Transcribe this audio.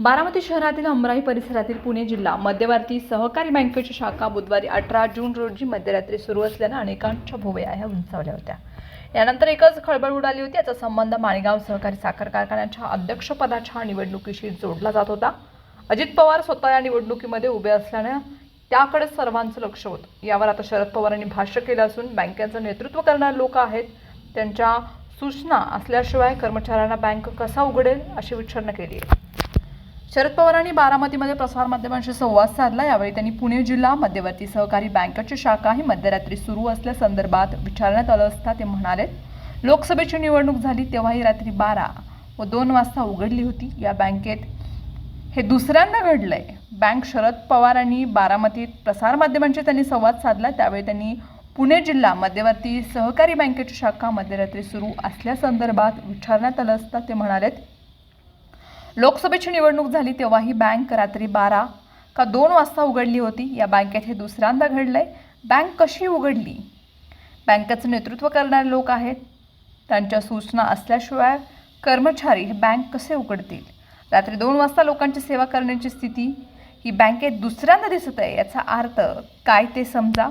बारामती शहरातील अमराई परिसरातील पुणे जिल्हा मध्यवर्ती सहकारी बँकेची शाखा बुधवारी अठरा जून रोजी मध्यरात्री सुरू असल्यानं अनेकांच्या भुवया ह्या उंचावल्या होत्या. यानंतर एकच खळबळ उडाली होती. याचा संबंध माणेगाव सहकारी साखर कारखान्याच्या अध्यक्षपदाच्या निवडणुकीशी जोडला जात होता. अजित पवार स्वतः या निवडणुकीमध्ये उभे असल्यानं त्याकडे सर्वांचं लक्ष होतं. यावर आता शरद पवारांनी भाष्य केलं असून बँकेचं नेतृत्व करणारे लोक आहेत. त्यांच्या सूचना असल्याशिवाय कर्मचाऱ्यांना बँक कसा उघडेल अशी विचारणा केली आहे. शरद पवारांनी बारामतीमध्ये प्रसारमाध्यमांशी संवाद साधला. यावेळी त्यांनी पुणे जिल्हा मध्यवर्ती सहकारी बँकेची शाखा ही मध्यरात्री सुरू असल्यासंदर्भात विचारण्यात आलं असता ते म्हणाले लोकसभेची निवडणूक झाली तेव्हाही रात्री बारा व दोन वाजता उघडली होती. या बँकेत हे दुसऱ्यांदा घडलंय. बँक शरद पवारांनी बारामतीत प्रसारमाध्यमांशी त्यांनी संवाद साधला. त्यावेळी त्यांनी पुणे जिल्हा मध्यवर्ती सहकारी बँकेची शाखा मध्यरात्री सुरू असल्यासंदर्भात विचारण्यात आलं असता ते म्हणालेत लोकसभेची निवडणूक झाली तेव्हा ही बँक रात्री बारा का दोन वाजता उघडली होती. या बँकेत हे दुसऱ्यांदा घडलंय. बँक कशी उघडली? बँकेचं नेतृत्व करणारे लोक आहेत. त्यांच्या सूचना असल्याशिवाय कर्मचारी हे बँक कसे उघडतील? रात्री दोन वाजता लोकांची सेवा करण्याची स्थिती ही बँकेत दुसऱ्यांदा दिसत आहे याचा अर्थ काय ते समजा?